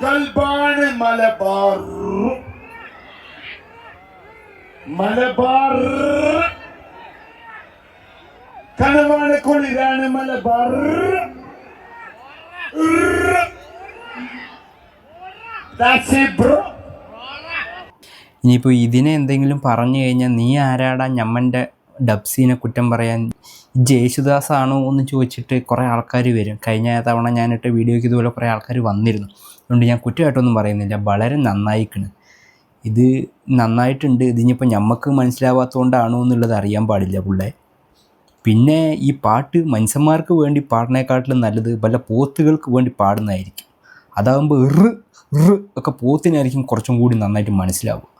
കൽബാണ് Malabar. Malabar. കനവാണ് കുളിരാണ് Malabar. That's it, bro. ഇനിയിപ്പോൾ ഇതിനെ എന്തെങ്കിലും പറഞ്ഞു കഴിഞ്ഞാൽ നീ ആരാടാ ഞമ്മന്റെ ഡബ്സീനെ കുറ്റം പറയാൻ? ജയേശുദാസ് ആണോ എന്ന് ചോദിച്ചിട്ട് കുറേ ആൾക്കാർ വരും. കഴിഞ്ഞ തവണ ഞാനിട്ട് വീഡിയോയ്ക്ക് ഇതുപോലെ കുറേ ആൾക്കാർ വന്നിരുന്നു. അതുകൊണ്ട് ഞാൻ കുറ്റമായിട്ടൊന്നും പറയുന്നില്ല. വളരെ നന്നായിക്കണ്. ഇത് നന്നായിട്ടുണ്ട്. ഇതിനിപ്പോൾ ഞമ്മക്ക് മനസ്സിലാവാത്തതുകൊണ്ടാണോ എന്നുള്ളത് അറിയാൻ പാടില്ല പിള്ളേ. പിന്നെ ഈ പാട്ട് മനുഷ്യന്മാർക്ക് വേണ്ടി പാടുന്നേക്കാട്ടിലും നല്ലത് വല്ല പോത്തുകൾക്ക് വേണ്ടി പാടുന്നതായിരിക്കും. അതാകുമ്പോൾ ഇറ് ഇറ് ഒക്കെ പോത്തിനായിരിക്കും കുറച്ചും കൂടി നന്നായിട്ട് മനസ്സിലാവും